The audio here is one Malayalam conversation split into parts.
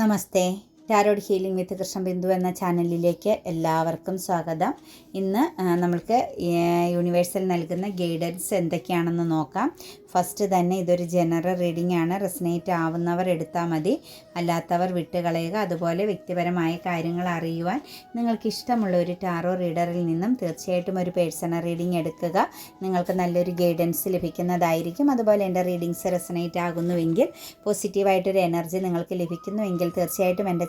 నమస్తే tarot healing with Krishna Bindu എന്ന ചാനലിലേക്ക് എല്ലാവർക്കും സ്വാഗതം. ഇന്ന് നമ്മൾക്ക് യൂണിവേഴ്സൽ നൽകുന്ന ഗൈഡൻസ് എന്തൊക്കെയാണെന്ന് നോക്കാം. ഫസ്റ്റ് തന്നെ ഇതൊരു ജനറൽ റീഡിംഗ് ആണ്. റെസിനേറ്റ് ആവുന്നവർ എടുത്താൽ മതി. അല്ലാത്തവർ വിട്ടുകളയുക. അതുപോലെ വ്യക്തിപരമായ കാര്യങ്ങൾ അറിയുവാൻ നിങ്ങൾക്ക് ഇഷ്ടമുള്ള ഒരു ടാറോ റീഡറിൽ നിന്നും തീർച്ചയായിട്ടും ഒരു പേഴ്സണൽ റീഡിംഗ് എടുക്കുക. നിങ്ങൾക്ക് നല്ലൊരു ഗൈഡൻസ് ലഭിക്കുന്നതായിരിക്കും. അതുപോലെ എന്റെ റീഡിങ്സ് റെസിനേറ്റ് ആകുന്നുവെങ്കിൽ പോസിറ്റീവായിട്ടൊരു എനർജി നിങ്ങൾക്ക് ലഭിക്കുന്നുവെങ്കിൽ തീർച്ചയായിട്ടും എന്റെ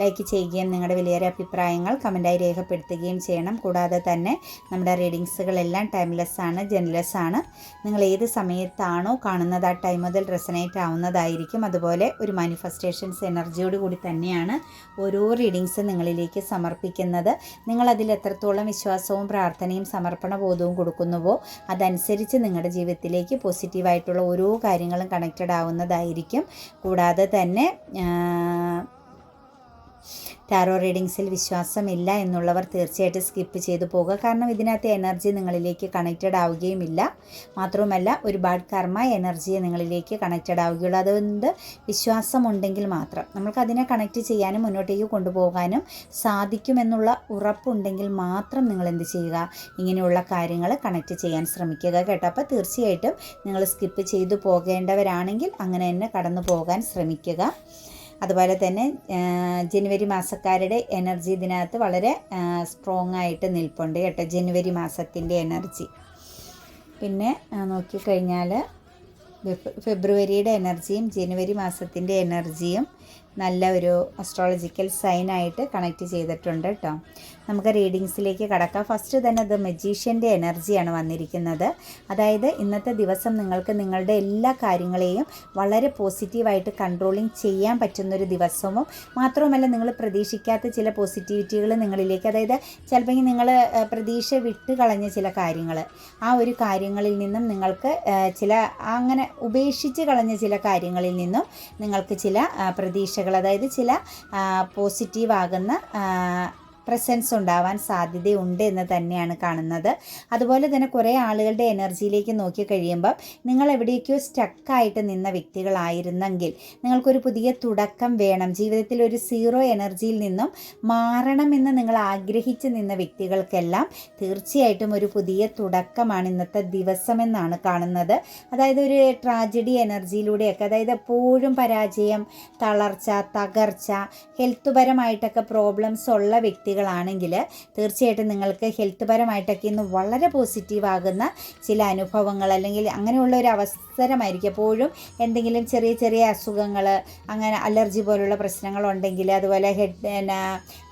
ലൈക്ക് ചെയ്യുകയും നിങ്ങളുടെ വിലയേറെ അഭിപ്രായങ്ങൾ കമന്റായി രേഖപ്പെടുത്തുകയും ചെയ്യണം. കൂടാതെ തന്നെ നമ്മുടെ റീഡിങ്സുകളെല്ലാം ടൈംലെസ് ആണ് ജെൻലെസ് ആണ്. നിങ്ങൾ ഏത് സമയത്താണോ കാണുന്നത് ആ ടൈം മുതൽ റെസനേറ്റ് ആവുന്നതായിരിക്കും. അതുപോലെ ഒരു മാനിഫെസ്റ്റേഷൻസ് എനർജിയോട് കൂടി തന്നെയാണ് ഓരോ റീഡിങ്സും നിങ്ങളിലേക്ക് സമർപ്പിക്കുന്നത്. നിങ്ങളതിൽ എത്രത്തോളം വിശ്വാസവും പ്രാർത്ഥനയും സമർപ്പണ ബോധവും കൊടുക്കുന്നുവോ അതനുസരിച്ച് നിങ്ങളുടെ ജീവിതത്തിലേക്ക് പോസിറ്റീവായിട്ടുള്ള ഓരോ കാര്യങ്ങളും കണക്റ്റഡ് ആവുന്നതായിരിക്കും. കൂടാതെ തന്നെ ടാറോ റീഡിങ്സിൽ വിശ്വാസമില്ല എന്നുള്ളവർ തീർച്ചയായിട്ടും സ്കിപ്പ് ചെയ്തു പോകുക കാരണം ഇതിനകത്ത് എനർജി നിങ്ങളിലേക്ക് കണക്റ്റഡ് ആവുകയുമില്ല. മാത്രവുമല്ല ഒരുപാട് കർമ്മ എനർജി നിങ്ങളിലേക്ക് കണക്റ്റഡ് ആവുകയുള്ളൂ. അതുകൊണ്ട് വിശ്വാസമുണ്ടെങ്കിൽ മാത്രം നമ്മൾക്കതിനെ കണക്റ്റ് ചെയ്യാനും മുന്നോട്ടേക്ക് കൊണ്ടുപോകാനും സാധിക്കുമെന്നുള്ള ഉറപ്പുണ്ടെങ്കിൽ മാത്രം നിങ്ങൾ എന്ത് ചെയ്യുക? ഇങ്ങനെയുള്ള കാര്യങ്ങൾ കണക്റ്റ് ചെയ്യാൻ ശ്രമിക്കുക കേട്ടോ. അപ്പോൾ തീർച്ചയായിട്ടും നിങ്ങൾ സ്കിപ്പ് ചെയ്തു പോകേണ്ടവരാണെങ്കിൽ അങ്ങനെ തന്നെ കടന്നു പോകാൻ ശ്രമിക്കുക. അതുപോലെ തന്നെ ജനുവരി മാസക്കാരുടെ എനർജി ഇതിനകത്ത് വളരെ സ്ട്രോങ് ആയിട്ട് നിൽപ്പുണ്ട് കേട്ടോ ജനുവരി മാസത്തിന്റെ എനർജി. പിന്നെ നോക്കിക്കഴിഞ്ഞാൽ ഫെബ്- ഫെബ്രുവരിയുടെ എനർജിയും ജനുവരി മാസത്തിന്റെ എനർജിയും നല്ല ഒരു അസ്ട്രോളജിക്കൽ സൈനായിട്ട് കണക്റ്റ് ചെയ്തിട്ടുണ്ട് കേട്ടോ. നമുക്ക് റീഡിങ്സിലേക്ക് കടക്കാം. ഫസ്റ്റ് തന്നെ ദ മെജീഷ്യന്റെ എനർജിയാണ് വന്നിരിക്കുന്നത്. അതായത് ഇന്നത്തെ ദിവസം നിങ്ങൾക്ക് നിങ്ങളുടെ എല്ലാ കാര്യങ്ങളെയും വളരെ പോസിറ്റീവായിട്ട് കൺട്രോളിങ് ചെയ്യാൻ പറ്റുന്നൊരു ദിവസവും മാത്രവുമല്ല നിങ്ങൾ പ്രതീക്ഷിക്കാത്ത ചില പോസിറ്റിവിറ്റികൾ നിങ്ങളിലേക്ക് അതായത് ചിലപ്പോൾ നിങ്ങൾ പ്രതീക്ഷ വിട്ട് കളഞ്ഞ ചില കാര്യങ്ങൾ ആ ഒരു കാര്യങ്ങളിൽ നിന്നും നിങ്ങൾക്ക് ചില അങ്ങനെ ഉപേക്ഷിച്ച് കളഞ്ഞ ചില കാര്യങ്ങളിൽ നിന്നും നിങ്ങൾക്ക് ചില പ്രതീക്ഷകൾ അതായത് ചില പോസിറ്റീവ് ആകുന്ന പ്രസൻസ് ഉണ്ടാവാൻ സാധ്യതയുണ്ട് എന്ന് തന്നെയാണ് കാണുന്നത്. അതുപോലെ തന്നെ കുറേ ആളുകളുടെ എനർജിയിലേക്ക് നോക്കി കഴിയുമ്പം നിങ്ങൾ എവിടേക്കോ സ്റ്റക്കായിട്ട് നിന്ന വ്യക്തികളായിരുന്നെങ്കിൽ നിങ്ങൾക്കൊരു പുതിയ തുടക്കം വേണം. ജീവിതത്തിൽ ഒരു സീറോ എനർജിയിൽ നിന്നും മാറണമെന്ന് നിങ്ങൾ ആഗ്രഹിച്ച് നിന്ന വ്യക്തികൾക്കെല്ലാം തീർച്ചയായിട്ടും ഒരു പുതിയ തുടക്കമാണ് ഇന്നത്തെ ദിവസമെന്നാണ് കാണുന്നത്. അതായത് ഒരു ട്രാജഡി എനർജിയിലൂടെയൊക്കെ അതായത് എപ്പോഴും പരാജയം തളർച്ച തകർച്ച ഹെൽത്ത് പരമായിട്ടൊക്കെ പ്രോബ്ലംസ് ഉള്ള വ്യക്തികളാണെങ്കിൽ തീർച്ചയായിട്ടും നിങ്ങൾക്ക് ഹെൽത്ത് പരമായിട്ടൊക്കെ ഇന്ന് വളരെ പോസിറ്റീവാകുന്ന ചില അനുഭവങ്ങൾ അല്ലെങ്കിൽ അങ്ങനെയുള്ള ഒരു അവസരമായിരിക്കും. എപ്പോഴും എന്തെങ്കിലും ചെറിയ ചെറിയ അസുഖങ്ങൾ അങ്ങനെ അലർജി പോലുള്ള പ്രശ്നങ്ങളുണ്ടെങ്കിൽ അതുപോലെ ഹെഡ് പിന്നെ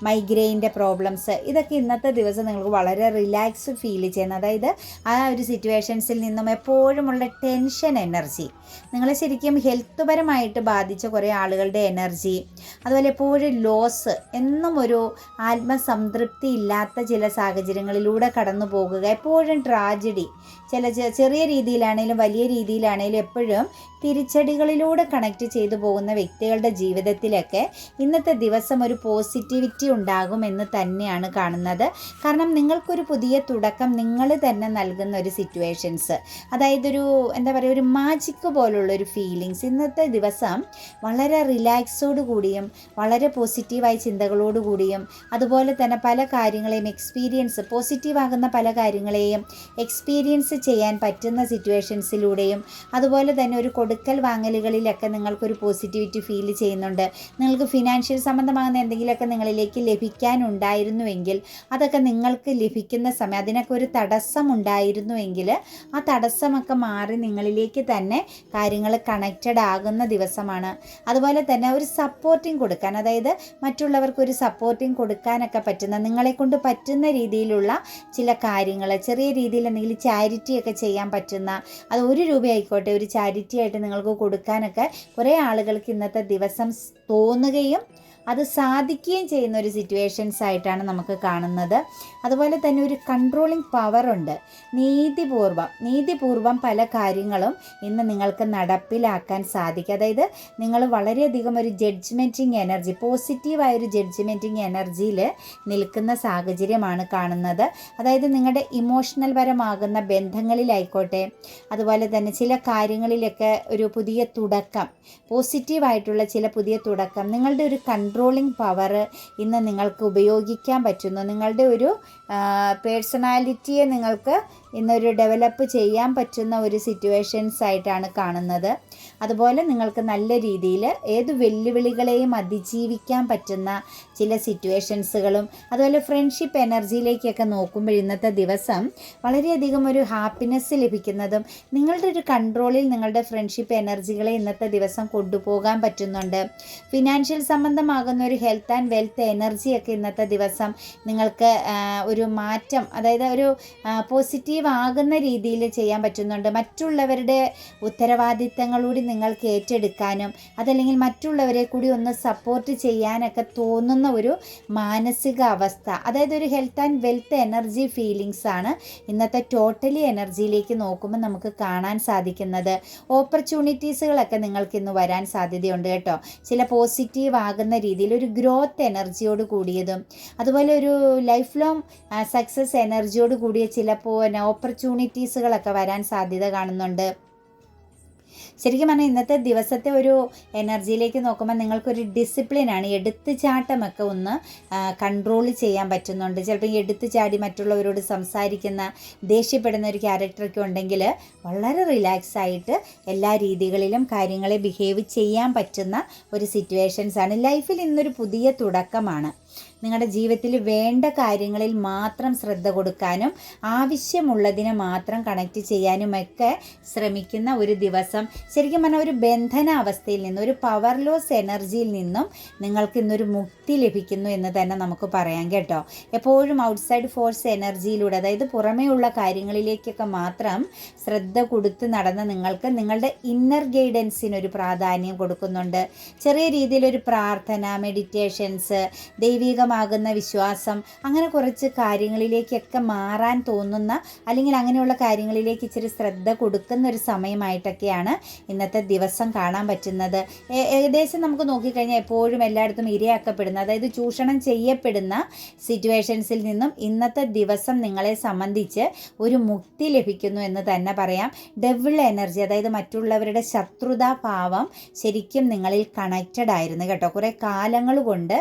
മൈഗ്രെയിന്റെ പ്രോബ്ലംസ് ഇതൊക്കെ ഇന്നത്തെ ദിവസം നിങ്ങൾക്ക് വളരെ റിലാക്സ് ഫീൽ ചെയ്യുന്ന അതായത് ആ ഒരു സിറ്റുവേഷൻസിൽ നിന്നും എപ്പോഴുമുള്ള ടെൻഷൻ എനർജി നിങ്ങളെ ശരിക്കും ഹെൽത്ത് പരമായിട്ട് ബാധിച്ച കുറേ ആളുകളുടെ എനർജി അതുപോലെ എപ്പോഴും ലോസ് എന്നും ഒരു ആത്മസംതൃപ്തി ഇല്ലാത്ത ചില സാഹചര്യങ്ങളിലൂടെ കടന്നു പോകുക. എപ്പോഴും ട്രാജഡി ചില ചെറിയ രീതിയിലാണെങ്കിലും വലിയ രീതിയിലാണെങ്കിലും എപ്പോഴും തിരിച്ചടികളിലൂടെ കണക്ട് ചെയ്തു പോകുന്ന വ്യക്തികളുടെ ജീവിതത്തിലൊക്കെ ഇന്നത്തെ ദിവസം ഒരു പോസിറ്റിവിറ്റി ഉണ്ടാകുമെന്ന് തന്നെയാണ് കാണുന്നത്. കാരണം നിങ്ങൾക്കൊരു പുതിയ തുടക്കം നിങ്ങൾ തന്നെ നൽകുന്ന ഒരു സിറ്റുവേഷൻസ് അതായത് ഒരു എന്താ പറയുക ഒരു മാജിക്ക് പോലുള്ള ഒരു ഫീലിങ്സ് ഇന്നത്തെ ദിവസം വളരെ റിലാക്സോട് കൂടിയും വളരെ പോസിറ്റീവായ ചിന്തകളോട് കൂടിയും അതുപോലെ തന്നെ പല കാര്യങ്ങളെയും എക്സ്പീരിയൻസ് പോസിറ്റീവ് ആകുന്ന പല കാര്യങ്ങളെയും എക്സ്പീരിയൻസ് ചെയ്യാൻ പറ്റുന്ന സിറ്റുവേഷൻസിലൂടെയും അതുപോലെ തന്നെ ഒരു കൊടുക്കൽ വാങ്ങലുകളിലൊക്കെ നിങ്ങൾക്കൊരു പോസിറ്റിവിറ്റി ഫീൽ ചെയ്യുന്നുണ്ട്. നിങ്ങൾക്ക് ഫിനാൻഷ്യൽ സംബന്ധമാകുന്ന എന്തെങ്കിലുമൊക്കെ നിങ്ങളിലേക്ക് ലഭിക്കാനുണ്ടായിരുന്നുവെങ്കിൽ അതൊക്കെ നിങ്ങൾക്ക് ലഭിക്കുന്ന സമയം അതിനൊക്കെ ഒരു തടസ്സം ഉണ്ടായിരുന്നുവെങ്കിൽ ആ തടസ്സമൊക്കെ മാറി നിങ്ങളിലേക്ക് തന്നെ കാര്യങ്ങൾ കണക്റ്റഡ് ആകുന്ന ദിവസമാണ്. അതുപോലെ തന്നെ ഒരു സപ്പോർട്ടിങ് കൊടുക്കാൻ അതായത് മറ്റുള്ളവർക്ക് ഒരു സപ്പോർട്ടിങ് കൊടുക്കാനൊക്കെ പറ്റുന്ന നിങ്ങളെ കൊണ്ട് പറ്റുന്ന രീതിയിലുള്ള ചില കാര്യങ്ങൾ ചെറിയ രീതിയിൽ എന്തെങ്കിലും ചാരിറ്റി ഒക്കെ ചെയ്യാൻ പറ്റുന്ന അത് ഒരു രൂപയായിക്കോട്ടെ ഒരു ചാരിറ്റി ആയിട്ട് നിങ്ങൾക്ക് കൊടുക്കാനൊക്കെ കുറേ ആളുകൾക്ക് ഇന്നത്തെ ദിവസം തോന്നുകയും അത് സാധിക്കുകയും ചെയ്യുന്ന ഒരു സിറ്റുവേഷൻസ് ആയിട്ടാണ് നമുക്ക് കാണുന്നത്. അതുപോലെ തന്നെ ഒരു കൺട്രോളിങ് പവറുണ്ട് നീതിപൂർവം നീതിപൂർവം പല കാര്യങ്ങളും ഇന്ന് നിങ്ങൾക്ക് നടപ്പിലാക്കാൻ സാധിക്കും. അതായത് നിങ്ങൾ വളരെയധികം ഒരു ജഡ്ജ്മെന്റിങ് എനർജി പോസിറ്റീവായ ഒരു ജഡ്ജ്മെന്റിങ് എനർജിയിൽ നിൽക്കുന്ന സാഹചര്യമാണ് കാണുന്നത്. അതായത് നിങ്ങളുടെ ഇമോഷണൽ പരമാകുന്ന ബന്ധങ്ങളിലായിക്കോട്ടെ അതുപോലെ തന്നെ ചില കാര്യങ്ങളിലൊക്കെ ഒരു പുതിയ തുടക്കം പോസിറ്റീവായിട്ടുള്ള ചില പുതിയ തുടക്കം നിങ്ങളുടെ ഒരു കൺട്രോളിങ് പവർ ഇന്ന് നിങ്ങൾക്ക് ഉപയോഗിക്കാൻ പറ്റുന്നു. നിങ്ങളുടെ ഒരു പേഴ്സണാലിറ്റിയെ നിങ്ങൾക്ക് ഇന്നൊരു ഡെവലപ്പ് ചെയ്യാൻ പറ്റുന്ന ഒരു സിറ്റുവേഷൻസ് ആയിട്ടാണ് കാണുന്നത്. അതുപോലെ നിങ്ങൾക്ക് നല്ല രീതിയിൽ ഏത് വെല്ലുവിളികളെയും അതിജീവിക്കാൻ പറ്റുന്ന ചില സിറ്റുവേഷൻസുകളും അതുപോലെ ഫ്രണ്ട്ഷിപ്പ് എനർജിയിലേക്കൊക്കെ നോക്കുമ്പോൾ ഇന്നത്തെ ദിവസം വളരെയധികം ഒരു ഹാപ്പിനെസ് ലഭിക്കുന്നതും നിങ്ങളുടെ ഒരു കൺട്രോളിൽ നിങ്ങളുടെ ഫ്രണ്ട്ഷിപ്പ് എനർജികളെ ഇന്നത്തെ ദിവസം കൊണ്ടുപോകാൻ പറ്റുന്നുണ്ട്. ഫിനാൻഷ്യൽ സംബന്ധമാകുന്ന ഒരു ഹെൽത്ത് ആൻഡ് വെൽത്ത് എനർജിയൊക്കെ ഇന്നത്തെ ദിവസം നിങ്ങൾക്ക് ഒരു മാറ്റം അതായത് ഒരു പോസിറ്റീവ് ആകുന്ന രീതിയിൽ ചെയ്യാൻ പറ്റുന്നുണ്ട്. മറ്റുള്ളവരുടെ ഉത്തരവാദിത്തങ്ങളൂടി നിങ്ങൾക്ക് ഏറ്റെടുക്കാനും അതല്ലെങ്കിൽ മറ്റുള്ളവരെ കൂടി ഒന്ന് സപ്പോർട്ട് ചെയ്യാനൊക്കെ തോന്നുന്ന ഒരു മാനസിക അവസ്ഥ. അതായത് ഒരു health and wealth energy feelings ആണ് ഇന്നത്തെ ടോട്ടലി എനർജിയിലേക്ക് നോക്കുമ്പോൾ നമുക്ക് കാണാൻ സാധിക്കുന്നത്. ഓപ്പർച്യൂണിറ്റീസുകളൊക്കെ നിങ്ങൾക്ക് ഇന്ന് വരാൻ സാധ്യതയുണ്ട് കേട്ടോ. ചില പോസിറ്റീവ് ആകുന്ന രീതിയിൽ ഒരു ഗ്രോത്ത് എനർജിയോട് കൂടിയതും അതുപോലെ ഒരു ലൈഫ് ലോങ് സക്സസ് എനർജിയോട് കൂടിയ ചില ചിലപ്പോൾ ഓപ്പർച്യൂണിറ്റീസുകളൊക്കെ വരാൻ സാധ്യത കാണുന്നുണ്ട്. ശരിക്കും പറഞ്ഞാൽ ഇന്നത്തെ ദിവസത്തെ ഒരു എനർജിയിലേക്ക് നോക്കുമ്പോൾ നിങ്ങൾക്കൊരു ഡിസിപ്ലിനാണ് എടുത്തു ചാട്ടമൊക്കെ ഒന്ന് കൺട്രോൾ ചെയ്യാൻ പറ്റുന്നുണ്ട്. ചിലപ്പോൾ ഈ എടുത്തു ചാടി മറ്റുള്ളവരോട് സംസാരിക്കുന്ന ദേഷ്യപ്പെടുന്ന ഒരു ക്യാരക്ടറൊക്കെ ഉണ്ടെങ്കിൽ വളരെ റിലാക്സ് ആയിട്ട് എല്ലാ രീതികളിലും കാര്യങ്ങളെ ബിഹേവ് ചെയ്യാൻ പറ്റുന്ന ഒരു സിറ്റുവേഷൻസ് ആണ്. ലൈഫിൽ ഇന്നൊരു പുതിയ തുടക്കമാണ്. നിങ്ങളുടെ ജീവിതത്തിൽ വേണ്ട കാര്യങ്ങളിൽ മാത്രം ശ്രദ്ധ കൊടുക്കാനും ആവശ്യമുള്ളതിനെ മാത്രം കണക്ട് ചെയ്യാനുമൊക്കെ ശ്രമിക്കുന്ന ഒരു ദിവസം. ശരിക്കും പറഞ്ഞാൽ ഒരു ബന്ധന അവസ്ഥയിൽ നിന്നും ഒരു പവർ ലോസ് എനർജിയിൽ നിന്നും നിങ്ങൾക്ക് ഇന്നൊരു മുക്തി ലഭിക്കുന്നു എന്ന് തന്നെ നമുക്ക് പറയാം കേട്ടോ. എപ്പോഴും ഔട്ട്സൈഡ് ഫോഴ്സ് എനർജിയിലൂടെ അതായത് പുറമേയുള്ള കാര്യങ്ങളിലേക്കൊക്കെ മാത്രം ശ്രദ്ധ കൊടുത്ത് നടന്ന നിങ്ങൾക്ക് നിങ്ങളുടെ ഇന്നർ ഗൈഡൻസിനൊരു പ്രാധാന്യം കൊടുക്കുന്നുണ്ട്. ചെറിയ രീതിയിലൊരു പ്രാർത്ഥന മെഡിറ്റേഷൻസ് ദൈവികമാകുന്ന വിശ്വാസം അങ്ങനെ കുറച്ച് കാര്യങ്ങളിലേക്കൊക്കെ മാറാൻ തോന്നുന്ന അല്ലെങ്കിൽ അങ്ങനെയുള്ള കാര്യങ്ങളിലേക്ക് ഇച്ചിരി ശ്രദ്ധ കൊടുക്കുന്ന ഒരു സമയമായിട്ടൊക്കെയാണ് ഇന്നത്തെ ദിവസം കാണാൻ പറ്റുന്നത്. ഏകദേശം നമുക്ക് നോക്കിക്കഴിഞ്ഞാൽ എപ്പോഴും എല്ലായിടത്തും ഇരയാക്കപ്പെടുന്ന അതായത് ചൂഷണം ചെയ്യപ്പെടുന്ന സിറ്റുവേഷൻസിൽ നിന്നും ഇന്നത്തെ ദിവസം നിങ്ങളെ സംബന്ധിച്ച് ഒരു മുക്തി ലഭിക്കുന്നു എന്ന് തന്നെ പറയാം. ഡെവിൾ എനർജി അതായത് മറ്റുള്ളവരുടെ ശത്രുതാ ഭാവം ശരിക്കും നിങ്ങളിൽ കണക്റ്റഡ് ആയിരുന്നു കേട്ടോ. കുറേ കാലങ്ങൾ കൊണ്ട്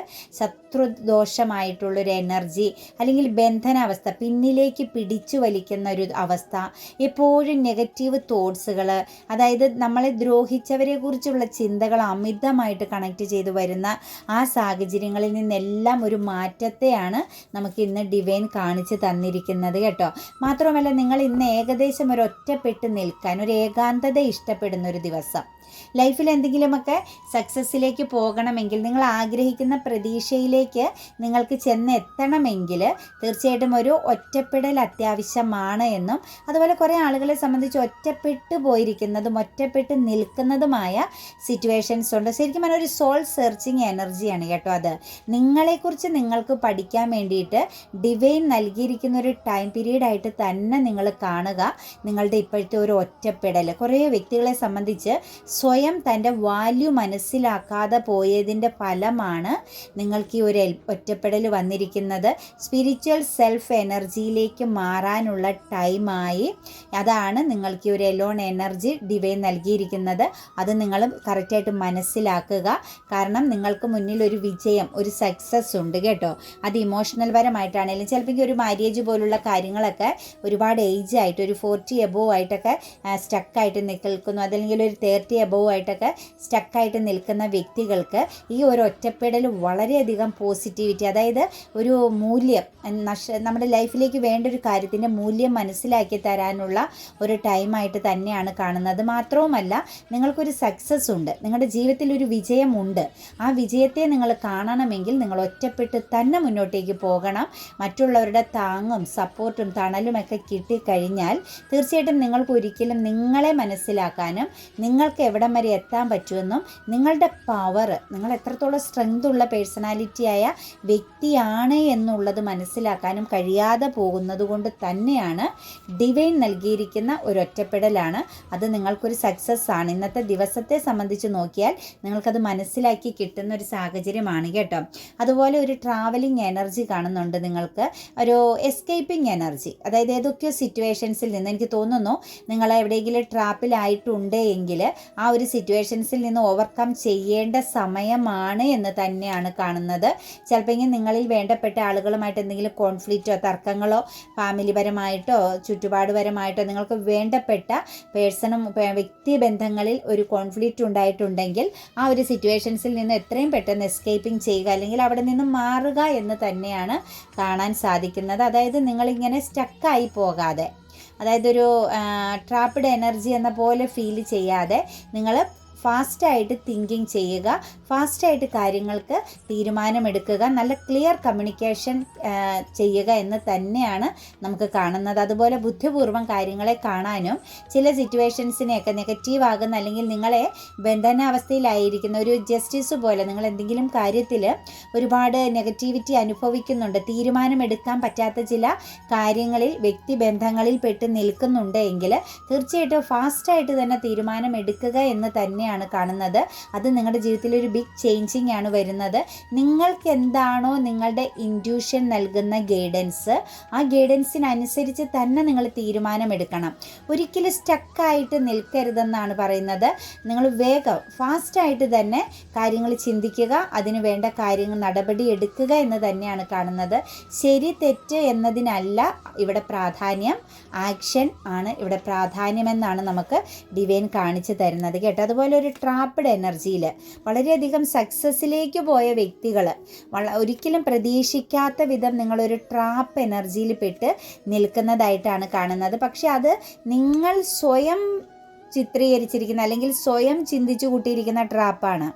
ശത്രുദോഷമായിട്ടുള്ളൊരു എനർജി അല്ലെങ്കിൽ ബന്ധനാവസ്ഥ പിന്നിലേക്ക് പിടിച്ചു വലിക്കുന്ന ഒരു അവസ്ഥ. എപ്പോഴും നെഗറ്റീവ് തോട്ട്സുകൾ അതായത് നമ്മളെ ദ്രോഹിച്ചവരെ കുറിച്ചുള്ള ചിന്തകൾ അമിതമായിട്ട് കണക്ട് ചെയ്തു വരുന്ന ആ സാഹചര്യങ്ങളിൽ നിന്നെല്ലാം ഒരു മാറ്റത്തെയാണ് നമുക്ക് ഇന്ന് ഡിവൈൻ കാണിച്ചു തന്നിരിക്കുന്നത് കേട്ടോ. മാത്രമല്ല നിങ്ങൾ ഇന്ന് ഏകദേശം ഒരു ഒറ്റപ്പെട്ട് നിൽക്കാൻ ഒരു ഏകാന്തത ഇഷ്ടപ്പെടുന്ന ഒരു ദിവസം. ലൈഫിൽ എന്തെങ്കിലുമൊക്കെ സക്സസ്സിലേക്ക് പോകണമെങ്കിൽ നിങ്ങൾ ആഗ്രഹിക്കുന്ന പ്രതീക്ഷയിലേക്ക് നിങ്ങൾക്ക് ചെന്ന് എത്തണമെങ്കിൽ തീർച്ചയായിട്ടും ഒരു ഒറ്റപ്പെടൽ അത്യാവശ്യമാണ് എന്നും അതുപോലെ കുറേ ആളുകളെ സംബന്ധിച്ച് ഒറ്റപ്പെട്ടു പോയിരിക്കുന്നതും ഒറ്റപ്പെട്ട് നിൽക്കുന്നതുമായ സിറ്റുവേഷൻസ് ഉണ്ട്. ശരിക്കും പറഞ്ഞാൽ ഒരു സോൾ സെർച്ചിങ് എനർജിയാണ് കേട്ടോ അത്. നിങ്ങളെക്കുറിച്ച് നിങ്ങൾക്ക് പഠിക്കാൻ വേണ്ടിയിട്ട് ഡിവൈൻ നൽകിയിരിക്കുന്ന ഒരു ടൈം പീരീഡ് ആയിട്ട് തന്നെ നിങ്ങൾ കാണുക. നിങ്ങളുടെ ഇപ്പോഴത്തെ ഒരു ഒറ്റപ്പെടൽ. കുറേ വ്യക്തികളെ സംബന്ധിച്ച് സ്വയം തന്റെ വാല്യൂ മനസ്സിലാക്കാതെ പോയതിന്റെ ഫലമാണ് നിങ്ങൾക്ക് ഈ ഒരു ഒറ്റപ്പെടൽ വന്നിരിക്കുന്നത്. സ്പിരിച്വൽ സെൽഫ് എനർജിയിലേക്ക് മാറാനുള്ള ടൈമായി അതാണ് നിങ്ങൾക്ക് ഈ ഒരു എലോൺ എനർജി ഡിവൈൻ നൽകിയിരിക്കുന്നത്. അത് നിങ്ങൾ കറക്റ്റായിട്ട് മനസ്സിലാക്കുക. കാരണം നിങ്ങൾക്ക് മുന്നിൽ ഒരു വിജയം ഒരു സക്സസ് ഉണ്ട് കേട്ടോ. അത് ഇമോഷണൽ പരമായിട്ടാണെങ്കിലും ചിലപ്പോൾ ഒരു മാര്യേജ് പോലുള്ള കാര്യങ്ങളൊക്കെ ഒരുപാട് ഏജ് ആയിട്ട് ഒരു ഫോർട്ടി എബോ ആയിട്ടൊക്കെ സ്റ്റക്കായിട്ട് നിൽക്കുന്നു. അതല്ലെങ്കിൽ ഒരു തേർട്ടി എബോവ് ആയിട്ടൊക്കെ സ്റ്റക്കായിട്ട് നിൽക്കുന്ന വ്യക്തികൾക്ക് ഈ ഒരു ഒറ്റപ്പെടൽ വളരെയധികം പോസിറ്റിവിറ്റി അതായത് ഒരു മൂല്യം നഷ നമ്മുടെ ലൈഫിലേക്ക് വേണ്ട ഒരു കാര്യത്തിന്റെ മൂല്യം മനസ്സിലാക്കി തരാനുള്ള ഒരു ടൈമായിട്ട് തന്നെയാണ് കാണുന്നത്. മാത്രവുമല്ല നിങ്ങൾക്കൊരു സക്സസ് ഉണ്ട് നിങ്ങളുടെ ജീവിതത്തിൽ ഒരു വിജയമുണ്ട്. ആ വിജയത്തെ നിങ്ങൾ കാണണമെങ്കിൽ നിങ്ങൾ ഒറ്റപ്പെട്ട് തന്നെ മുന്നോട്ടേക്ക് പോകണം. മറ്റുള്ളവരുടെ താങ്ങും സപ്പോർട്ടും തണലുമൊക്കെ കിട്ടിക്കഴിഞ്ഞാൽ തീർച്ചയായിട്ടും നിങ്ങൾക്ക് ഒരിക്കലും നിങ്ങളെ മനസ്സിലാക്കാനും നിങ്ങൾക്ക് എവിടെ എവിടം വരെ എത്താൻ പറ്റുമെന്നും നിങ്ങളുടെ പവർ നിങ്ങൾ എത്രത്തോളം സ്ട്രെങ്ത് ഉള്ള പേഴ്സണാലിറ്റിയായ വ്യക്തിയാണ് എന്നുള്ളത് മനസ്സിലാക്കാനും കഴിയാതെ പോകുന്നത് കൊണ്ട് തന്നെയാണ് ഡിവൈൻ നൽകിയിരിക്കുന്ന ഒരു ഒറ്റപ്പെടലാണ്. അത് നിങ്ങൾക്കൊരു സക്സസ് ആണ്. ഇന്നത്തെ ദിവസത്തെ സംബന്ധിച്ച് നോക്കിയാൽ നിങ്ങൾക്കത് മനസ്സിലാക്കി കിട്ടുന്ന ഒരു സാഹചര്യമാണ് കേട്ടോ. അതുപോലെ ഒരു ട്രാവലിംഗ് എനർജി കാണുന്നുണ്ട് നിങ്ങൾക്ക്. ഒരു എസ്കേപ്പിംഗ് എനർജി അതായത് ഏതൊക്കെയോ സിറ്റുവേഷൻസിൽ നിന്ന് എനിക്ക് തോന്നുന്നു നിങ്ങൾ എവിടെയെങ്കിലും ട്രാപ്പിലായിട്ടുണ്ട് എങ്കിൽ ആ ഒരു സിറ്റുവേഷൻസിൽ നിന്ന് ഓവർകം ചെയ്യേണ്ട സമയമാണ് എന്ന് തന്നെയാണ് കാണുന്നത്. ചിലപ്പോൾ നിങ്ങളിൽ വേണ്ടപ്പെട്ട ആളുകളുമായിട്ട് എന്തെങ്കിലും കോൺഫ്ലിക്റ്റോ തർക്കങ്ങളോ ഫാമിലിപരമായിട്ടോ ചുറ്റുപാടുപരമായിട്ടോ നിങ്ങൾക്ക് വേണ്ടപ്പെട്ട പേഴ്സണും വ്യക്തിബന്ധങ്ങളിൽ ഒരു കോൺഫ്ലിക്റ്റ് ഉണ്ടായിട്ടുണ്ടെങ്കിൽ ആ ഒരു സിറ്റുവേഷൻസിൽ നിന്ന് എത്രയും പെട്ടെന്ന് എസ്കേപ്പിംഗ് ചെയ്യുക അല്ലെങ്കിൽ അവിടെ നിന്ന് മാറുക എന്ന് തന്നെയാണ് കാണാൻ സാധിക്കുന്നത്. അതായത് നിങ്ങളിങ്ങനെ സ്റ്റക്കായി പോകാതെ. അതായത് ഒരു ട്രാപ്പിഡ് എനർജി എന്ന പോലെ ഫീൽ ചെയ്യാതെ നിങ്ങൾ ഫാസ്റ്റായിട്ട് തിങ്കിങ് ചെയ്യുക ഫാസ്റ്റായിട്ട് കാര്യങ്ങൾക്ക് തീരുമാനമെടുക്കുക നല്ല ക്ലിയർ കമ്മ്യൂണിക്കേഷൻ ചെയ്യുക എന്ന് തന്നെയാണ് നമുക്ക് കാണുന്നത്. അതുപോലെ ബുദ്ധിപൂർവം കാര്യങ്ങളെ കാണാനും ചില സിറ്റുവേഷൻസിനെയൊക്കെ നെഗറ്റീവ് ആകുന്ന അല്ലെങ്കിൽ നിങ്ങളെ ബന്ധനാവസ്ഥയിലായിരിക്കുന്ന ഒരു ജസ്റ്റിസ് പോലെ നിങ്ങൾ എന്തെങ്കിലും കാര്യത്തിൽ ഒരുപാട് നെഗറ്റിവിറ്റി അനുഭവിക്കുന്നുണ്ട് തീരുമാനമെടുക്കാൻ പറ്റാത്ത ചില കാര്യങ്ങളിൽ വ്യക്തിബന്ധങ്ങളിൽ പെട്ട് നിൽക്കുന്നുണ്ട് എങ്കിൽ തീർച്ചയായിട്ടും ഫാസ്റ്റായിട്ട് തന്നെ തീരുമാനമെടുക്കുക എന്ന് തന്നെയാണ് തന്നെയാണ് കാണുന്നത്. അത് നിങ്ങളുടെ ജീവിതത്തിൽ ഒരു ബിഗ് ചേഞ്ചിങ് ആണ് വരുന്നത്. നിങ്ങൾക്ക് എന്താണോ നിങ്ങളുടെ ഇൻഡ്യൂഷൻ നൽകുന്ന ഗൈഡൻസ് ആ ഗൈഡൻസിനനുസരിച്ച് തന്നെ നിങ്ങൾ തീരുമാനമെടുക്കണം. ഒരിക്കലും സ്റ്റക്കായിട്ട് നിൽക്കരുതെന്നാണ് പറയുന്നത്. നിങ്ങൾ വേഗം ഫാസ്റ്റായിട്ട് തന്നെ കാര്യങ്ങൾ ചിന്തിക്കുക അതിന് വേണ്ട കാര്യങ്ങൾ നടപടി എടുക്കുക എന്ന് തന്നെയാണ് കാണുന്നത്. ശരി തെറ്റ് എന്നതിനല്ല ഇവിടെ പ്രാധാന്യം. ആക്ഷൻ ആണ് ഇവിടെ പ്രാധാന്യമെന്നാണ് നമുക്ക് ഡിവൈൻ കാണിച്ചു തരുന്നത്. കേട്ടോ? അതുപോലെ ഒരു ട്രാപ്പഡ് എനർജിയിൽ വളരെയധികം സക്സസ്സിലേക്ക് പോയ വ്യക്തികൾ ഒരിക്കലും പ്രതീക്ഷിക്കാത്ത വിധം നിങ്ങളൊരു ട്രാപ്പ് എനർജിയിൽ പെട്ട് നിൽക്കുന്നതായിട്ടാണ് കാണുന്നത്. പക്ഷെ അത് നിങ്ങൾ സ്വയം ചിത്രീകരിച്ചിരിക്കുന്ന അല്ലെങ്കിൽ സ്വയം ചിന്തിച്ചു കൂട്ടിയിരിക്കുന്ന ട്രാപ്പാണ്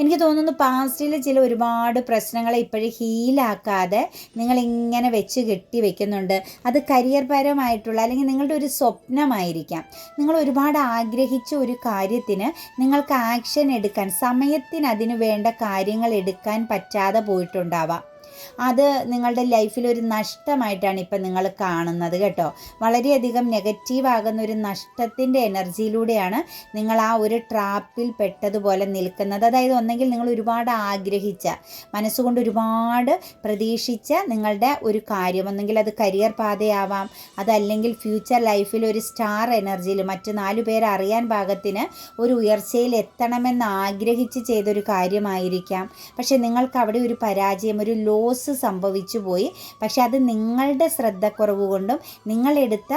എനിക്ക് തോന്നുന്നു പാസ്റ്റിൽ ചില ഒരുപാട് പ്രശ്നങ്ങളെ ഇപ്പോഴും ഹീലാക്കാതെ നിങ്ങൾ ഇങ്ങനെ വെച്ച് കെട്ടി വെക്കുന്നുണ്ട്. അത് കരിയർ പരമായിട്ടുള്ള അല്ലെങ്കിൽ നിങ്ങളുടെ ഒരു സ്വപ്നമായിരിക്കാം. നിങ്ങൾ ഒരുപാട് ആഗ്രഹിച്ച ഒരു കാര്യത്തിന് നിങ്ങൾക്ക് ആക്ഷൻ എടുക്കാൻ സമയത്തിന് അതിന് വേണ്ട കാര്യങ്ങൾ എടുക്കാൻ പറ്റാതെ പോയിട്ടുണ്ടാവാം. അത് നിങ്ങളുടെ ലൈഫിൽ ഒരു നഷ്ടമായിട്ടാണ് ഇപ്പം നിങ്ങൾ കാണുന്നത് കേട്ടോ. വളരെയധികം നെഗറ്റീവ് ആകുന്ന ഒരു നഷ്ടത്തിന്റെ എനർജിയിലൂടെയാണ് നിങ്ങൾ ആ ഒരു ട്രാപ്പിൽ പെട്ടതുപോലെ നിൽക്കുന്നത്. അതായത് ഒന്നെങ്കിൽ നിങ്ങൾ ഒരുപാട് ആഗ്രഹിച്ച മനസ്സുകൊണ്ട് ഒരുപാട് പ്രതീക്ഷിച്ച നിങ്ങളുടെ ഒരു കാര്യം. ഒന്നെങ്കിൽ അത് കരിയർ പാതയാവാം അതല്ലെങ്കിൽ ഫ്യൂച്ചർ ലൈഫിൽ ഒരു സ്റ്റാർ എനർജിയിൽ മറ്റ് നാലു പേർ അറിയാൻ പാകത്തിന് ഒരു ഉയർച്ചയിൽ എത്തണമെന്ന് ആഗ്രഹിച്ച് ചെയ്തൊരു കാര്യമായിരിക്കാം. പക്ഷേ നിങ്ങൾക്ക് അവിടെ ഒരു പരാജയം ഒരു ലോസ് ലോസ് സംഭവിച്ചു പോയി. പക്ഷെ അത് നിങ്ങളുടെ ശ്രദ്ധക്കുറവ് കൊണ്ടും നിങ്ങളെടുത്ത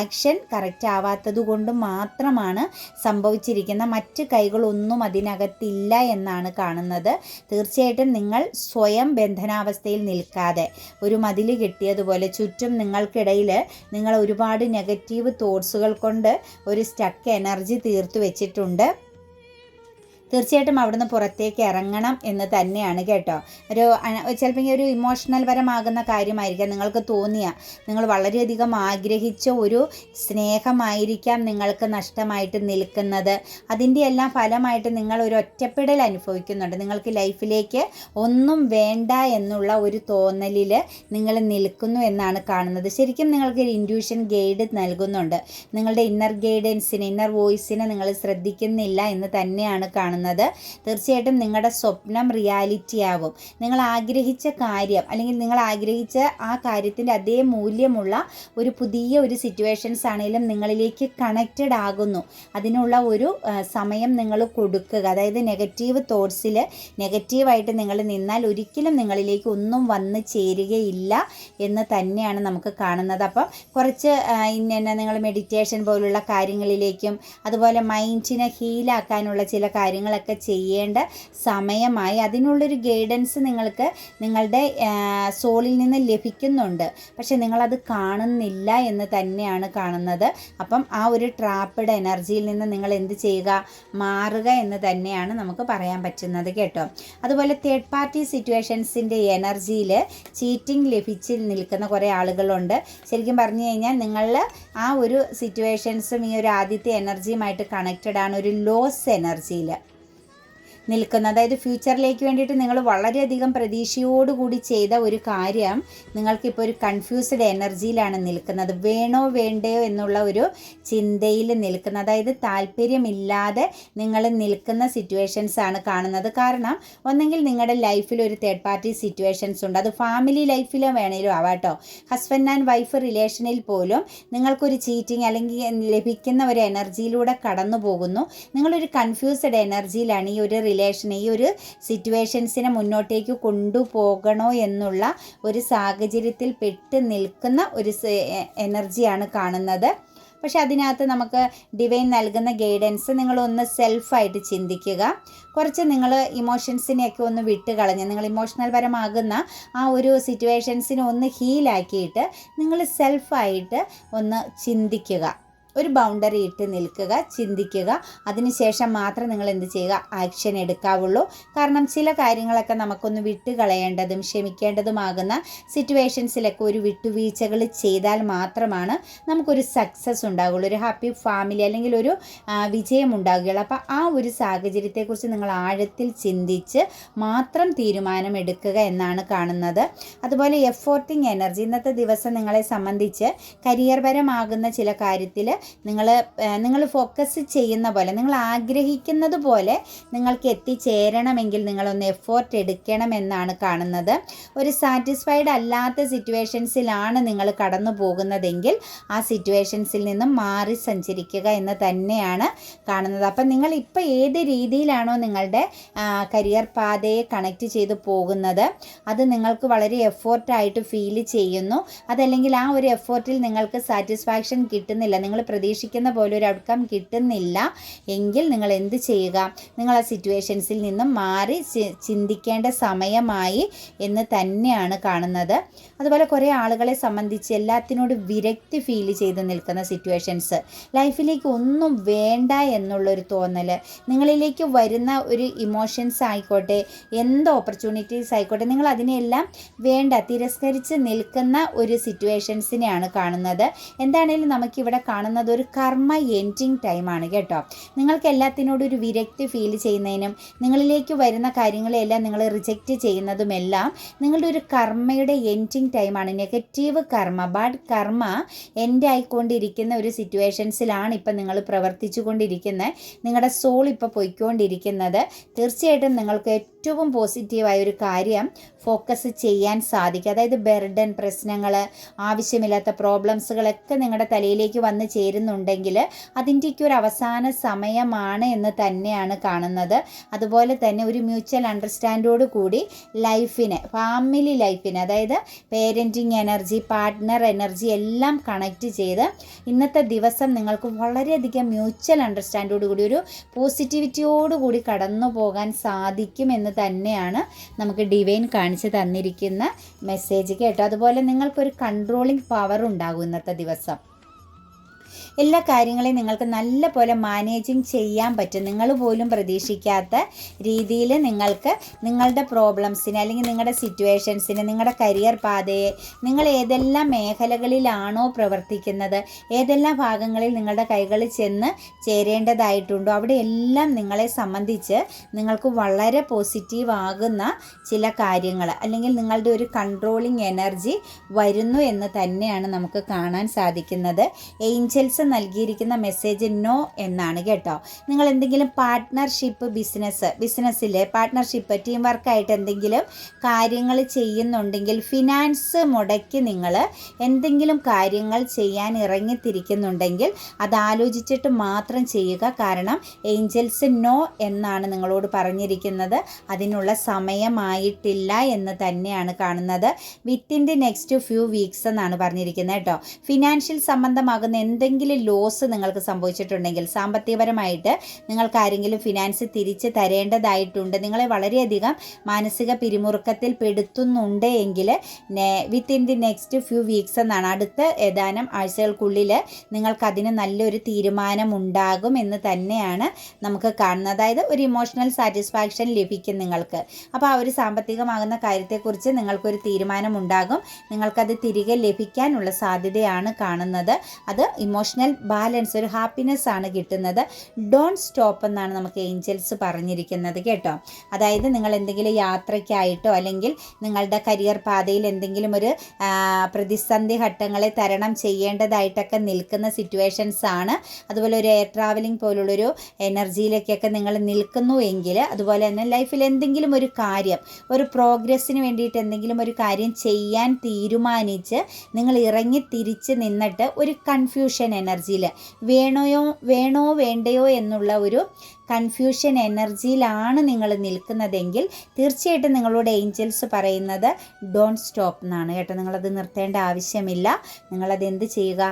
ആക്ഷൻ കറക്റ്റ് ആവാത്തത് കൊണ്ടും മാത്രമാണ് സംഭവിച്ചിരിക്കുന്ന മറ്റ് കൈകളൊന്നും അതിനകത്തില്ല എന്നാണ് കാണുന്നത്. തീർച്ചയായിട്ടും നിങ്ങൾ സ്വയം ബന്ധനാവസ്ഥയിൽ നിൽക്കാതെ ഒരു മതിൽ കിട്ടിയതുപോലെ ചുറ്റും നിങ്ങൾക്കിടയിൽ നിങ്ങൾ ഒരുപാട് നെഗറ്റീവ് തോട്ട്സുകൾ കൊണ്ട് ഒരു സ്റ്റക്ക് എനർജി തീർത്തു വെച്ചിട്ടുണ്ട്. തീർച്ചയായിട്ടും അവിടുന്ന് പുറത്തേക്ക് ഇറങ്ങണം എന്ന് തന്നെയാണ് കേട്ടോ. ഒരു ചിലപ്പോൾ ഒരു ഇമോഷണൽ പരമാകുന്ന കാര്യമായിരിക്കാം നിങ്ങൾക്ക് തോന്നിയ. നിങ്ങൾ വളരെയധികം ആഗ്രഹിച്ച ഒരു സ്നേഹമായിരിക്കാം നിങ്ങൾക്ക് നഷ്ടമായിട്ട് നിൽക്കുന്നത്. അതിന്റെ എല്ലാം ഫലമായിട്ട് നിങ്ങൾ ഒരു ഒറ്റപ്പെടൽ അനുഭവിക്കുന്നുണ്ട്. നിങ്ങൾക്ക് ലൈഫിലേക്ക് ഒന്നും വേണ്ട എന്നുള്ള ഒരു തോന്നലിൽ നിങ്ങൾ നിൽക്കുന്നു എന്നാണ് കാണുന്നത്. ശരിക്കും നിങ്ങൾക്ക് ഒരു ഇൻഡ്യൂഷൻ ഗൈഡ് നൽകുന്നുണ്ട്. നിങ്ങളുടെ ഇന്നർ ഗൈഡൻസിന് ഇന്നർ വോയിസിനെ നിങ്ങൾ ശ്രദ്ധിക്കുന്നില്ല എന്ന് തന്നെയാണ് കാണുന്നത്. കാണുന്നത്. തീർച്ചയായിട്ടും നിങ്ങളുടെ സ്വപ്നം റിയാലിറ്റി ആവും നിങ്ങൾ ആഗ്രഹിച്ച കാര്യം അല്ലെങ്കിൽ നിങ്ങൾ ആഗ്രഹിച്ച ആ കാര്യത്തിന്റെ അതേ മൂല്യമുള്ള ഒരു പുതിയ ഒരു സിറ്റുവേഷൻസ് ആണെങ്കിലും നിങ്ങളിലേക്ക് കണക്റ്റഡ് ആകുന്നു. അതിനുള്ള ഒരു സമയം നിങ്ങൾ കൊടുക്കുക. അതായത് നെഗറ്റീവ് തോട്ട്സിൽ നെഗറ്റീവായിട്ട് നിങ്ങൾ നിന്നാൽ ഒരിക്കലും നിങ്ങളിലേക്ക് ഒന്നും വന്ന് ചേരുകയില്ല എന്ന് തന്നെയാണ് നമുക്ക് കാണുന്നത്. അപ്പം കുറച്ച് ഇന്ന നിങ്ങൾ മെഡിറ്റേഷൻ പോലുള്ള കാര്യങ്ങളിലേക്കും അതുപോലെ മൈൻഡിനെ ഹീലാക്കാനുള്ള ചില കാര്യങ്ങൾ കാര്യങ്ങളൊക്കെ ചെയ്യേണ്ട സമയമായി. അതിനുള്ളൊരു ഗൈഡൻസ് നിങ്ങൾക്ക് നിങ്ങളുടെ സോളിൽ നിന്ന് ലഭിക്കുന്നുണ്ട്. പക്ഷെ നിങ്ങളത് കാണുന്നില്ല എന്ന് തന്നെയാണ് കാണുന്നത്. അപ്പം ആ ഒരു ട്രാപ്പിഡ് എനർജിയിൽ നിന്ന് നിങ്ങൾ എന്ത് ചെയ്യുക? മാറുക എന്ന് തന്നെയാണ് നമുക്ക് പറയാൻ പറ്റുന്നത് കേട്ടോ. അതുപോലെ തേർഡ് പാർട്ടി സിറ്റുവേഷൻസിന്റെ എനർജിയിൽ ചീറ്റിംഗ് ലഭിച്ച് നിൽക്കുന്ന കുറേ ആളുകളുണ്ട്. ശരിക്കും പറഞ്ഞു കഴിഞ്ഞാൽ നിങ്ങൾ ആ ഒരു സിറ്റുവേഷൻസും ഈ ഒരു ആദ്യത്തെ എനർജിയുമായിട്ട് കണക്റ്റഡ് ആണ്. ഒരു ലോസ് എനർജിയിൽ നിൽക്കുന്ന അതായത് ഫ്യൂച്ചറിലേക്ക് വേണ്ടിയിട്ട് നിങ്ങൾ വളരെയധികം പ്രതീക്ഷയോടുകൂടി ചെയ്ത ഒരു കാര്യം നിങ്ങൾക്കിപ്പോൾ ഒരു കൺഫ്യൂസ്ഡ് എനർജിയിലാണ് നിൽക്കുന്നത്. വേണോ വേണ്ടയോ എന്നുള്ള ഒരു ചിന്തയിൽ നിൽക്കുന്നത്. അതായത് താല്പര്യമില്ലാതെ നിങ്ങൾ നിൽക്കുന്ന സിറ്റുവേഷൻസ് ആണ് കാണുന്നത്. കാരണം ഒന്നെങ്കിൽ നിങ്ങളുടെ ലൈഫിൽ ഒരു തേർഡ് പാർട്ടി സിറ്റുവേഷൻസ് ഉണ്ട്. അത് ഫാമിലി ലൈഫിലോ വേണേലും ആവാട്ടോ ഹസ്ബൻഡ് ആൻഡ് വൈഫ് റിലേഷനിൽ പോലും നിങ്ങൾക്കൊരു ചീറ്റിംഗ് അല്ലെങ്കിൽ ലഭിക്കുന്ന ഒരു എനർജിയിലൂടെ കടന്നു പോകുന്നു നിങ്ങളൊരു കൺഫ്യൂസ്ഡ് എനർജിയിലാണ് ഈ ഒരു റിലേഷൻ ഈ ഒരു സിറ്റുവേഷൻസിനെ മുന്നോട്ടേക്ക് കൊണ്ടുപോകണോ എന്നുള്ള ഒരു സാഹചര്യത്തിൽ പെട്ട് നിൽക്കുന്ന ഒരു എനർജിയാണ് കാണുന്നത്. പക്ഷെ അതിനകത്ത് നമുക്ക് ഡിവൈൻ നൽകുന്ന ഗൈഡൻസ് നിങ്ങളൊന്ന് സെൽഫായിട്ട് ചിന്തിക്കുക. കുറച്ച് നിങ്ങൾ ഇമോഷൻസിനെയൊക്കെ ഒന്ന് വിട്ട് കളഞ്ഞ് നിങ്ങൾ ഇമോഷണൽ പരമാകുന്ന ആ ഒരു സിറ്റുവേഷൻസിനെ ഒന്ന് ഹീലാക്കിയിട്ട് നിങ്ങൾ സെൽഫായിട്ട് ഒന്ന് ചിന്തിക്കുക. ഒരു ബൗണ്ടറി ഇട്ട് നിൽക്കുക ചിന്തിക്കുക. അതിനുശേഷം മാത്രം നിങ്ങൾ എന്ത് ചെയ്യുക? ആക്ഷൻ എടുക്കാവുള്ളൂ. കാരണം ചില കാര്യങ്ങളൊക്കെ നമുക്കൊന്ന് വിട്ടുകളയേണ്ടതും ക്ഷമിക്കേണ്ടതുമാകുന്ന സിറ്റുവേഷൻസിലൊക്കെ ഒരു വിട്ടുവീഴ്ചകൾ ചെയ്താൽ മാത്രമാണ് നമുക്കൊരു സക്സസ് ഉണ്ടാവുള്ളൂ. ഒരു ഹാപ്പി ഫാമിലി അല്ലെങ്കിൽ ഒരു വിജയം ഉണ്ടാകുകയുള്ളൂ അപ്പോൾ ആ ഒരു സാഹചര്യത്തെക്കുറിച്ച് നിങ്ങൾ ആഴത്തിൽ ചിന്തിച്ച് മാത്രം തീരുമാനം എടുക്കുക എന്നാണ് കാണുന്നത്. അതുപോലെ എഫോർട്ടിങ് എനർജി ഇന്നത്തെ ദിവസം നിങ്ങളെ സംബന്ധിച്ച് കരിയർപരമാകുന്ന ചില കാര്യത്തിൽ നിങ്ങൾ നിങ്ങൾ ഫോക്കസ് ചെയ്യുന്ന പോലെ നിങ്ങൾ ആഗ്രഹിക്കുന്നത് പോലെ നിങ്ങൾക്ക് എത്തിച്ചേരണമെങ്കിൽ നിങ്ങളൊന്ന് എഫോർട്ട് എടുക്കണം എന്നാണ് കാണുന്നത്. ഒരു സാറ്റിസ്ഫൈഡ് അല്ലാത്ത സിറ്റുവേഷൻസിലാണ് നിങ്ങൾ കടന്നു പോകുന്നതെങ്കിൽ ആ സിറ്റുവേഷൻസിൽ നിന്നും മാറി സഞ്ചരിക്കുക എന്ന് തന്നെയാണ് കാണുന്നത്. അപ്പം നിങ്ങൾ ഇപ്പോൾ ഏത് രീതിയിലാണോ നിങ്ങളുടെ കരിയർ പാതയെ കണക്റ്റ് ചെയ്ത് പോകുന്നത് അത് നിങ്ങൾക്ക് വളരെ എഫോർട്ടായിട്ട് ഫീൽ ചെയ്യുന്നു. അതല്ലെങ്കിൽ ആ ഒരു എഫോർട്ടിൽ നിങ്ങൾക്ക് സാറ്റിസ്ഫാക്ഷൻ കിട്ടുന്നില്ല. നിങ്ങൾ പ്രതീക്ഷിക്കുന്ന പോലെ ഒരു ഔട്ട്കം കിട്ടുന്നില്ല. എങ്കിൽ നിങ്ങൾ എന്ത് ചെയ്യുക? നിങ്ങൾ ആ സിറ്റുവേഷൻസിൽ നിന്നും മാറി ചിന്തിക്കേണ്ട സമയമായി എന്ന് തന്നെയാണ് കാണുന്നത്. അതുപോലെ കുറേ ആളുകളെ സംബന്ധിച്ച് എല്ലാത്തിനോട് വിരക്തി ഫീൽ ചെയ്ത് നിൽക്കുന്ന സിറ്റുവേഷൻസ് ലൈഫിലേക്ക് ഒന്നും വേണ്ട എന്നുള്ളൊരു തോന്നൽ നിങ്ങളിലേക്ക് വരുന്ന ഒരു ഇമോഷൻസ് ആയിക്കോട്ടെ എന്ത് ഓപ്പർച്യൂണിറ്റീസ് ആയിക്കോട്ടെ നിങ്ങൾ അതിനെല്ലാം വേണ്ട തിരസ്കരിച്ച് നിൽക്കുന്ന ഒരു സിറ്റുവേഷൻസിനെയാണ് കാണുന്നത്. എന്താണെങ്കിലും നമുക്കിവിടെ കാണുന്നത് ഒരു കർമ്മ എൻഡിങ് ടൈമാണ് കേട്ടോ. നിങ്ങൾക്ക് എല്ലാത്തിനോടും ഒരു വിരക്തി ഫീൽ ചെയ്യുന്നതിനും നിങ്ങളിലേക്ക് വരുന്ന കാര്യങ്ങളെല്ലാം നിങ്ങൾ റിജക്റ്റ് ചെയ്യുന്നതുമെല്ലാം നിങ്ങളുടെ ഒരു കർമ്മയുടെ എൻഡിങ് ടൈമാണ് negative karma bad karma end ആയിക്കൊണ്ടിരിക്കുന്ന ഒരു സിറ്റുവേഷൻസിലാണ് ഇപ്പം നിങ്ങൾ പ്രവർത്തിച്ചു കൊണ്ടിരിക്കുന്നത് നിങ്ങളുടെ സോൾ ഇപ്പോൾ പോയിക്കൊണ്ടിരിക്കുന്നത്. തീർച്ചയായിട്ടും നിങ്ങൾക്ക് ഏറ്റവും പോസിറ്റീവായ ഒരു കാര്യം ഫോക്കസ് ചെയ്യാൻ സാധിക്കും. അതായത് ബെർഡൻ പ്രശ്നങ്ങൾ ആവശ്യമില്ലാത്ത പ്രോബ്ലംസുകളൊക്കെ നിങ്ങളുടെ തലയിലേക്ക് വന്ന് ചേരുന്നുണ്ടെങ്കിൽ അതിന്റെയൊക്കെ ഒരു അവസാന സമയമാണ് എന്ന് തന്നെയാണ് കാണുന്നത്. അതുപോലെ തന്നെ ഒരു മ്യൂച്വൽ അണ്ടർസ്റ്റാൻഡോട് കൂടി ലൈഫിനെ ഫാമിലി ലൈഫിനെ അതായത് പേരന്റിങ് എനർജി പാർട്ട്ണർ എനർജി എല്ലാം കണക്റ്റ് ചെയ്ത് ഇന്നത്തെ ദിവസം നിങ്ങൾക്ക് വളരെയധികം മ്യൂച്വൽ അണ്ടർസ്റ്റാൻഡോട് കൂടി ഒരു പോസിറ്റിവിറ്റിയോടുകൂടി കടന്നു പോകാൻ സാധിക്കും എന്ന് തന്നെയാണ് നമുക്ക് ഡിവൈൻ കാണിച്ചു തന്നിരിക്കുന്ന മെസ്സേജ് കേട്ടോ. അതുപോലെ നിങ്ങൾക്കൊരു കൺട്രോളിങ് പവർ ഉണ്ടാകും ഇന്നത്തെ ദിവസം. എല്ലാ കാര്യങ്ങളെയും നിങ്ങൾക്ക് നല്ല പോലെ മാനേജിങ് ചെയ്യാൻ പറ്റും. നിങ്ങൾ പോലും പ്രതീക്ഷിക്കാത്ത രീതിയിൽ നിങ്ങൾക്ക് നിങ്ങളുടെ പ്രോബ്ലംസിനെ അല്ലെങ്കിൽ നിങ്ങളുടെ സിറ്റുവേഷൻസിനെ നിങ്ങളുടെ കരിയർ പാതയെ നിങ്ങൾ ഏതെല്ലാം മേഖലകളിലാണോ പ്രവർത്തിക്കുന്നത് ഏതെല്ലാം ഭാഗങ്ങളിൽ നിങ്ങളുടെ കൈകൾ ചെന്ന് ചേരേണ്ടതായിട്ടുണ്ടോ അവിടെ എല്ലാം നിങ്ങളെ സംബന്ധിച്ച് നിങ്ങൾക്ക് വളരെ പോസിറ്റീവ് ആകുന്ന ചില കാര്യങ്ങൾ അല്ലെങ്കിൽ നിങ്ങളുടെ ഒരു കൺട്രോളിങ് എനർജി വരുന്നു എന്ന് തന്നെയാണ് നമുക്ക് കാണാൻ സാധിക്കുന്നത്. ഏഞ്ചൽസ് നൽകിയിരിക്കുന്ന മെസ്സേജ് നോ എന്നാണ് കേട്ടോ. നിങ്ങൾ എന്തെങ്കിലും പാർട്ട്ണർഷിപ്പ് ബിസിനസ് ബിസിനസ്സിലെ പാർട്ട്ണർഷിപ്പ് ടീം വർക്കായിട്ട് എന്തെങ്കിലും കാര്യങ്ങൾ ചെയ്യുന്നുണ്ടെങ്കിൽ ഫിനാൻസ് മുടക്കി നിങ്ങൾ എന്തെങ്കിലും കാര്യങ്ങൾ ചെയ്യാൻ ഇറങ്ങിത്തിരിക്കുന്നുണ്ടെങ്കിൽ അത് ആലോചിച്ചിട്ട് മാത്രം ചെയ്യുക. കാരണം ഏഞ്ചൽസ് നോ എന്നാണ് നിങ്ങളോട് പറഞ്ഞിരിക്കുന്നത്. അതിനുള്ള സമയമായിട്ടില്ല എന്ന് തന്നെയാണ് കാണുന്നത്. Within the next few weeks എന്നാണ് പറഞ്ഞിരിക്കുന്നത് കേട്ടോ. ഫിനാൻഷ്യൽ സംബന്ധമാകുന്ന എന്തെങ്കിലും എന്തെങ്കിലും ലോസ് നിങ്ങൾക്ക് സംഭവിച്ചിട്ടുണ്ടെങ്കിൽ സാമ്പത്തികപരമായിട്ട് നിങ്ങൾക്ക് ആരെങ്കിലും ഫിനാൻസ് തിരിച്ച് തരേണ്ടതായിട്ടുണ്ട്. നിങ്ങളെ വളരെയധികം മാനസിക പിരിമുറുക്കത്തിൽ പെടുത്തുന്നുണ്ട് എങ്കിൽ within the next few weeks എന്നാണ് അടുത്ത ഏതാനും ആഴ്ചകൾക്കുള്ളിൽ നിങ്ങൾക്കതിന് നല്ലൊരു തീരുമാനം ഉണ്ടാകും എന്ന് തന്നെയാണ് നമുക്ക് കാണുന്നത്. അതായത് ഒരു ഇമോഷണൽ സാറ്റിസ്ഫാക്ഷൻ ലഭിക്കും നിങ്ങൾക്ക്. അപ്പോൾ ആ ഒരു സാമ്പത്തികമാകുന്ന കാര്യത്തെക്കുറിച്ച് നിങ്ങൾക്കൊരു തീരുമാനം ഉണ്ടാകും നിങ്ങൾക്കത് തിരികെ ലഭിക്കാനുള്ള സാധ്യതയാണ് കാണുന്നത്. അത് ഇമോഷണൽ ബാലൻസ് ഒരു ഹാപ്പിനെസ് ആണ് കിട്ടുന്നത്. ഡോൺ സ്റ്റോപ്പ് എന്നാണ് നമുക്ക് ഏഞ്ചൽസ് പറഞ്ഞിരിക്കുന്നത് കേട്ടോ. അതായത് നിങ്ങൾ എന്തെങ്കിലും യാത്രയ്ക്കായിട്ടോ അല്ലെങ്കിൽ നിങ്ങളുടെ കരിയർ പാതയിൽ എന്തെങ്കിലും ഒരു പ്രതിസന്ധി ഘട്ടങ്ങളെ തരണം ചെയ്യേണ്ടതായിട്ടൊക്കെ നിൽക്കുന്ന സിറ്റുവേഷൻസ് ആണ്. അതുപോലെ ഒരു എയർ ട്രാവലിംഗ് പോലുള്ളൊരു എനർജിയിലേക്കൊക്കെ നിങ്ങൾ നിൽക്കുന്നു എങ്കിൽ അതുപോലെ തന്നെ ലൈഫിൽ എന്തെങ്കിലും ഒരു കാര്യം ഒരു പ്രോഗ്രസ്സിന് വേണ്ടിയിട്ട് എന്തെങ്കിലും ഒരു കാര്യം ചെയ്യാൻ തീരുമാനിച്ച് നിങ്ങൾ ഇറങ്ങി തിരിച്ച് നിന്നിട്ട് ഒരു കൺഫ്യൂഷൻ എനർജിയിൽ വേണോയോ വേണോ വേണ്ടയോ എന്നുള്ള ഒരു കൺഫ്യൂഷൻ എനർജിയിലാണ് നിങ്ങൾ നിൽക്കുന്നതെങ്കിൽ തീർച്ചയായിട്ടും നിങ്ങളോട് ഏഞ്ചൽസ് പറയുന്നത് ഡോണ്ട് സ്റ്റോപ്പ് എന്നാണ് കേട്ടോ. നിങ്ങളത് നിർത്തേണ്ട ആവശ്യമില്ല. നിങ്ങളത് എന്ത് ചെയ്യുക?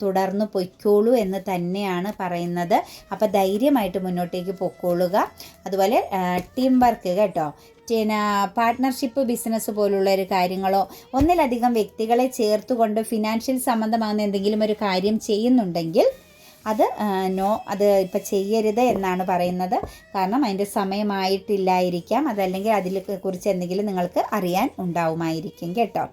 തുടർന്ന് പൊയ്ക്കോളൂ എന്ന് തന്നെയാണ് പറയുന്നത്. അപ്പോൾ ധൈര്യമായിട്ട് മുന്നോട്ടേക്ക് പൊക്കോളുക. അതുപോലെ ടീം വർക്ക് കേട്ടോ. പിന്നെ പാർട്ട്ണർഷിപ്പ് ബിസിനസ് പോലുള്ള ഒരു കാര്യങ്ങളോ ഒന്നിലധികം വ്യക്തികളെ ചേർത്തുകൊണ്ട് ഫിനാൻഷ്യൽ സംബന്ധമാകുന്ന എന്തെങ്കിലും ഒരു കാര്യം ചെയ്യുന്നുണ്ടെങ്കിൽ അത് നോ അത് ഇപ്പം ചെയ്യരുത് എന്നാണ് പറയുന്നത്. കാരണം അതിന്റെ സമയമായിട്ടില്ലായിരിക്കാം. അതല്ലെങ്കിൽ അതിനെ കുറിച്ച് എന്തെങ്കിലും നിങ്ങൾക്ക് അറിയാൻ ഉണ്ടാവുമായിരിക്കും കേട്ടോ.